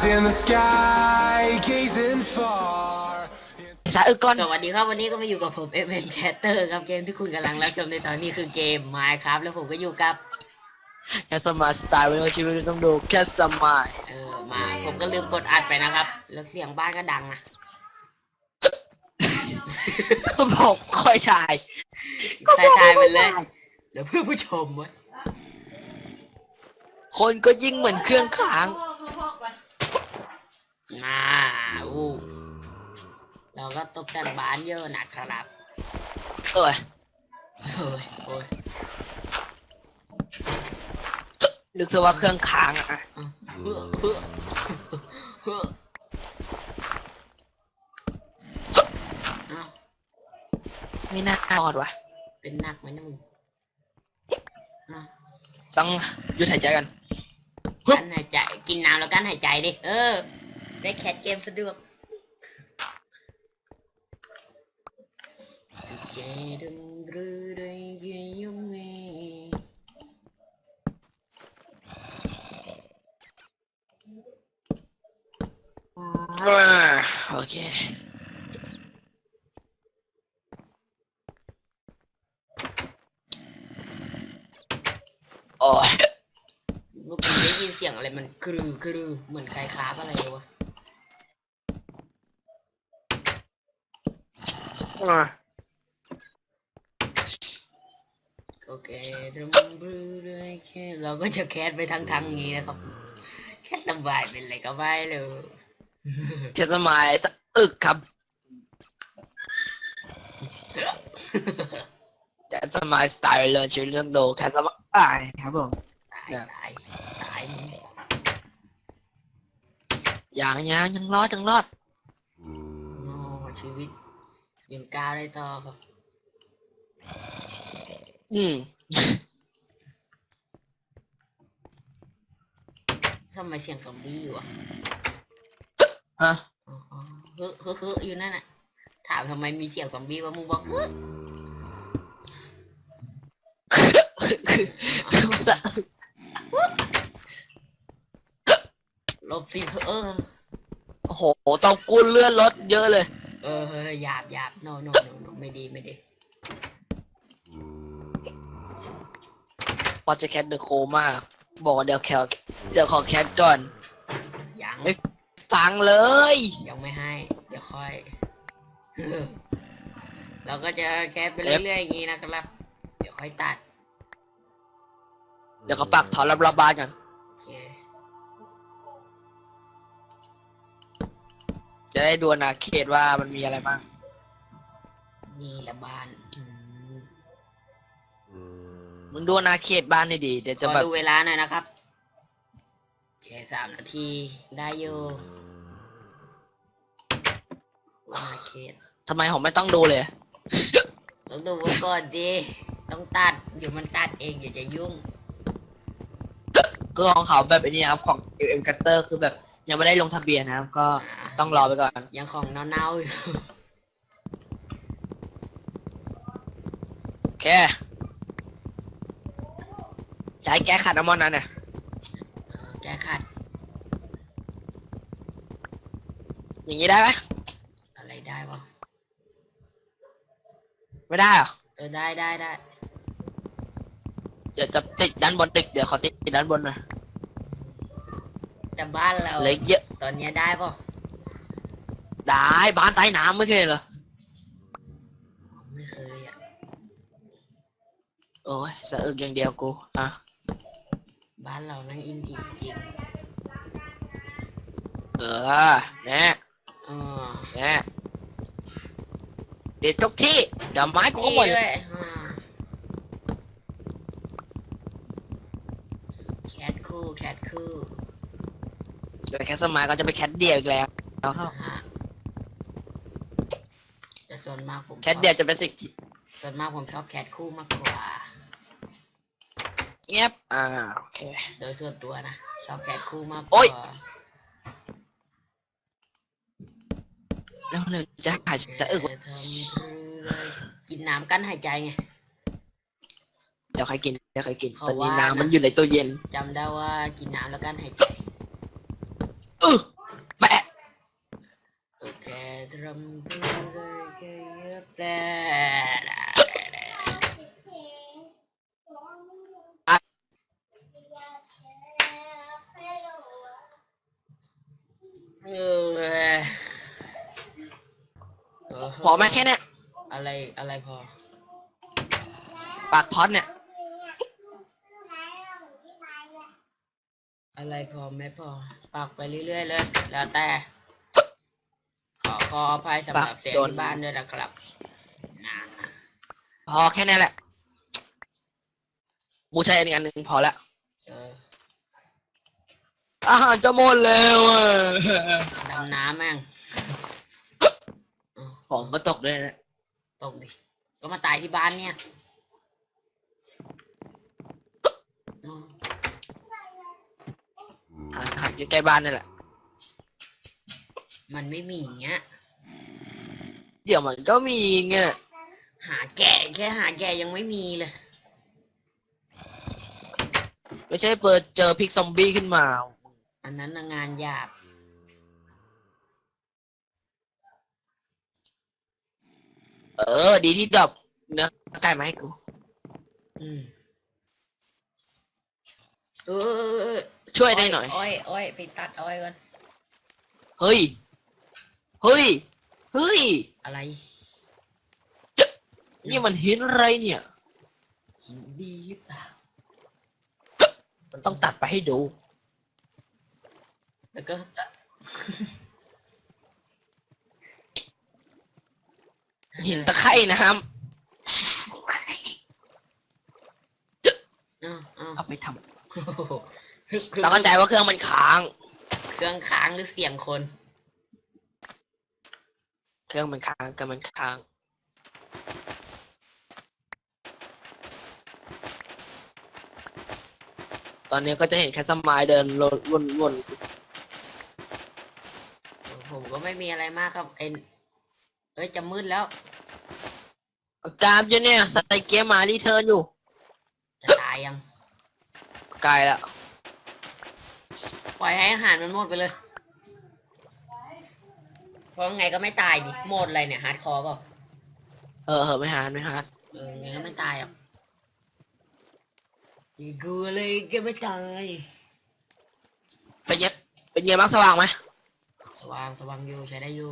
Eyes in the sky, gazing far. สาอึกก่อนสวัสดีครับวันนี้ก็มาอยู่กับผม m m Catter ครับเกมที่คุณกำลังรับชมในตอนนี้คือเกม Minecraft แล้วผมก็อยู่กับแคสมาสไตล์เวลาชีวิตต้องดูแคสมายเออมาผมก็ลืมกดอัดไปนะครับ แล้วเสียงบ้านก็ดังนะก็บอกคอยถ่ายทายทายๆไปเลยแล้วเพื่อผู้ชมไว้คนก็ยิ่งเหมือนเครื่องค้าง มาอู้เราก็ตกแต่งบ้านเยอะนะครับเอ้ยโอ้ยโอ้ยนึกซะว่าเครื่องค้างอะอะเฮ้อเฮ้อเฮ้อเอ้าไม่น่ารอดว่ะเป็นหนักไหมนะมึงอะต้องหยุดหายใจกัน กั้นหายใจ กินน้ำแล้วกั้นหายใจดิ เออ ได้แคทเกมสะดวกเจดึงรือได้เยี่ยมเมโอเคโอ้ยเมื่อกี้ได้ยินเสียงอะไรมันกรือ กรือ เหมือนใครคาบอะไรเล ยวะโอเคดึงรือได้แค่เราก็จะแคสไปทางทางนี้นะครับ แค่สบายเป็นไรก็ไม่เลยแคสมายสะอึกครับแคสมายสไตล์เลยชีวิตต้องดูแคสมายครับผมตายเนี่ยตายตายมึงอย่างยังยังรอดยังรอดโอ้ชีวิต ยังก้าวได้ต่อครับ อืมทำไมเสียงซอมบี้วะฮะอ๋ออ๋อเฮ้อเฮ้อเฮ้ออยู่นั่นน่ะ ถามทำไมมีเสียงซอมบี้วะมึงบอกเฮ้อสะอึกลบสิเออโอ้โหต้องกูเลื่อนรถเยอะเลย เออเฮ้ยหยาบหยาบ no no no no ไม่ดีไม่ดี พอจะแคทเดอะโคมากบอกว่าเดี๋ยวแคทเดี๋ยวขอแคทก่อน ยังเฮ้ย ฟังเลย ยังไม่ให้ เดี๋ยวค่อย เราก็จะแคสไปเรื่อยๆอย่างนี้นะครับ เดี๋ยวค่อยตัด เดี๋ยวเขาปักถอนรับระบายกันโอเค จะได้ดูอนาเขตว่ามันมีอะไรบ้างนี่ละบ้านอืมมึงดูอนาเขตบ้านนี่ดีเดี๋ยวขจะอแบบดูเวลาหน่อยนะครับโอเคสามนาทีได้อยู่ว่าเขตทำไมผมไม่ต้องดูเลย ต้องดูไว้ก่อนดิ ต้องตัด เดี๋ยวมันตัดเองอย่าจะยุ่งก็ของเขาแบบไอ้นี้ครับของ m Cutter คือแบบยังไม่ได้ลงทะเบียนนะครับ ก็ ต้องรอไปก่อน ยังของเน่าๆอยู่โอเค ใช้แก้ขัดน้ำมันนั้นน่ะเออแก้ขัดอย่างนี้ได้ไหมอะไรได้วะไม่ได้เหรอ เออได้ได้ได้เดี๋ยวจะติดด้านบนติดเดี๋ยวขอติดด้านบนหน่อยแต่บ้านเราเหล็กเยอะ ตอนเนี้ยได้ปะ ได้บ้านใต้น้ำไม่เคยเหรอไม่เคยอะโอ้ยสะอึกอย่างเดียวกูอะบ้านเรานั่งอินดีจริงเออแน่เออแน่ติดทุกที่เดี๋ยวไม้กูนี่หมดด้วยอ่าแคทคู่แคทคู่ เดี๋ยวแคสมาก็จะไปแคทเดียวอีกแล้ว ฮะแต่ ส่วนมากผมแคทเดียวจะเป็นสิ่งที่ส่วนมากผมชอบแคทคู่มากกว่าเงียบอ่าโอเค โดยส่วนตัวนะชอบแคทคู่มากกโอ๊ว่ายแล้วเนี่ยจะหายจะอึกแค่ทำคือเลยกินน้ำกั้นหายใจไง เดี๋ยวใครกินเดี๋ยวใครกินเขาตอนนี้ว่านะ น้ำมันอยู่ในตู้เย็นจำได้ว่ากินน้ำแล้วกั้นหายใจ เออท รำพูเลยแค่เยอะแต่เออเออพอไหมแค่เนี้ยอะไรอะไรพอ ปากท็อตเนี่ย อะไรพอไม่พอ ปากไปเรื่อยๆเลย แล้วแต่ ขอขออภัยสำหรับปากเสียงจนที่บ้านด้วยนะครับนะพอแค่นี้แหละ บูใช้อันนี้อันหนึ่งพอละเอออาหารจะหมดแล้วอะดำน้ำแม่งของก็ตกด้วยนะตกดิ ก็มาตายที่บ้านเนี่ยอืมอาหารอยู่ใกล้บ้านนี่แหละ มันไม่มีเงี้ย เดี๋ยวมันก็มีเงี้ยหาแกะแค่หาแกะยังไม่มีเลย ไม่ใช่เปิดเจอพิกซอมบี้ขึ้นมา อันนั้นน่ะงานยาก เออ ดีที่ดรอปเนื้อไก่มาให้กู อืมเออช่วยได้หน่อย อ้อยอ้อยไปตัดอ้อยก่อน เฮ้ย เฮ้ย เฮ้ย อะไรนี่มันหินอะไรเนี่ย หินดีหรือเปล่าต้องตัดไปให้ดู แล้วก็ หินตะไคร่นะครับอ้าวอ้าวเอาไปทโอ้โหำเราเข้าใจว่าเครื่องมันค้าง เครื่องค้างหรือเสียงคน เครื่องมันค้างเครื่องมันค้าง ตอนนี้ก็จะเห็นแค่สมายเดินวนวนวนผมก็ไม่มีอะไรมากครับเอ็นเอ้ยจะมืดแล้วกรามอยู่เนี่ยสไตเกียร์มารีเทิร์นอยู่ จะตายยัง ไกลแล้วปล่อยให้อาหารมันหมดไปเลยเพ ราะไงก็ไม่ตายดิโหมดอะไรเนี่ยฮาร์ดคอร์เปล่าเออเหอะไม่หาไม่หาเออไงก็ไม่ตายหรอกอีกูเลยก็ไม่ตายเป็นเงี้ยเป็นเงี้ยมักสว่างไหมสว่างสว่างอยู่ใช้ได้อยู่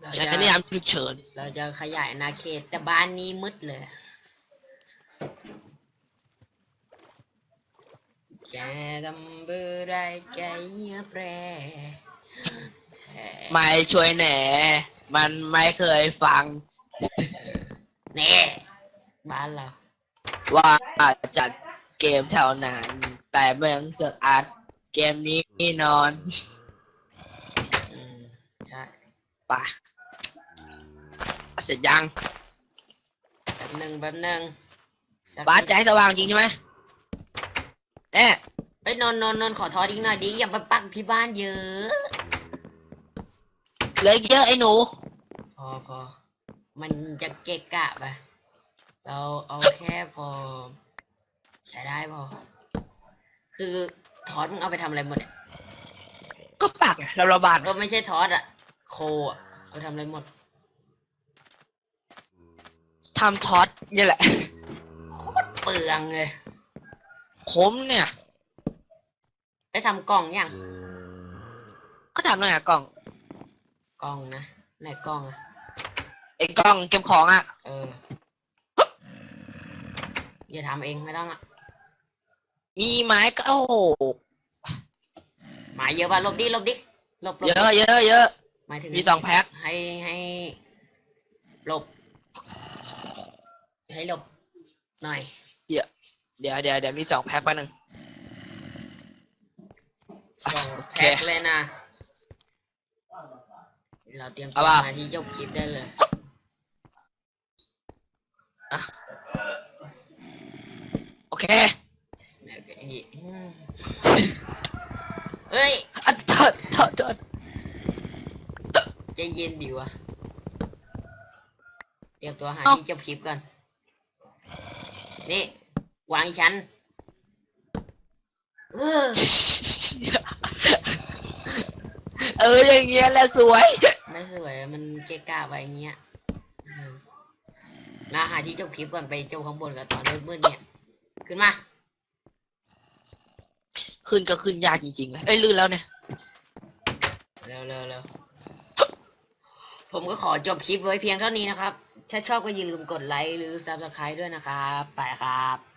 เราใช้จะในนิยามฉุกเฉินเราจะขยายอาณาเขตแต่บ้านนี้มืดเลย แกทำเบอร์ได้แกเงียบแปรแท้ไม่ช่วยแหน่มันไม่เคยฟังแน่บ้านเราว่าจัดเกมแถวนั้นแต่เมืองเสือกอัดเกมนี้นอนอืมใช่ป่ะเสร็จยังแป๊บหนึ่งแป๊บหนึ่งสักบ้านจะให้สว่างจริงใช่ไหมแน่ เฮ้ยนนท์นนท์นนท์ขอทอดอีกหน่อยดิอย่าไปปักที่บ้านเยอะ เหลยเยอะไอ้หนู พอพอมันจะเกะกะไปเราเอาแค่พอ ใช้ได้พอ คือทอดมึงเอาไปทำอะไรหมดเนี่ยก็ปากไงเราระบาดก็ไม่ใช่ทอดอะโคอะเอาไปทำอะไรหมดทำทอดนี่แหละเปลืองเลย ผมเนี่ย ได้ทำกล่องยังก็ทำหน่อยอะกล่อง กล่องนะไหนกล่องอะไอ้กล่องเก็บของอะเอออย่าทำเองไม่ต้องอะมีไม้ก็โอ้โหหมายเยอะป่ะหลบดิหลบดิหลบหลบเยอะเยอะเยอะหมายถึงมีสองแพ็คให้ให้หลบ ให้หลบหน่อย เดี๋ยวเดี๋ยวเดี๋ยวมีสองแพ็คแป๊บนึง สองโอเคแพ็คเลยนะ เราเตรียมตัเอาวป่ะมาที่จบคลิปได้เลยโอเคเดี๋ยวก็อีกอืมเฮ้ยอะโทษโทษโทษใจเย็นดีวะเตรียมตัวหาเอ้าที่จบคลิปก่อนนี่ วางอีชั้นเออ เอออย่างเงี้ยแหละสวย ไม่สวยมันเกะกะไปอย่างเงี้ยเออมาหาที่จบคลิปก่อนไปเจ้าข้างบนกับตอนมืดๆเนี่ย ขึ้นมา ขึ้นก็ขึ้นยากจริงๆเลยเอ้ยลื่นแล้วเนี่ย เร็วเร็วเร็วผมก็ขอจบคลิปไว้เพียงเท่านี้นะครับ ถ้าชอบก็อย่าลืมกดไลค์หรือ subscribe ด้วยนะครับ ไปครับ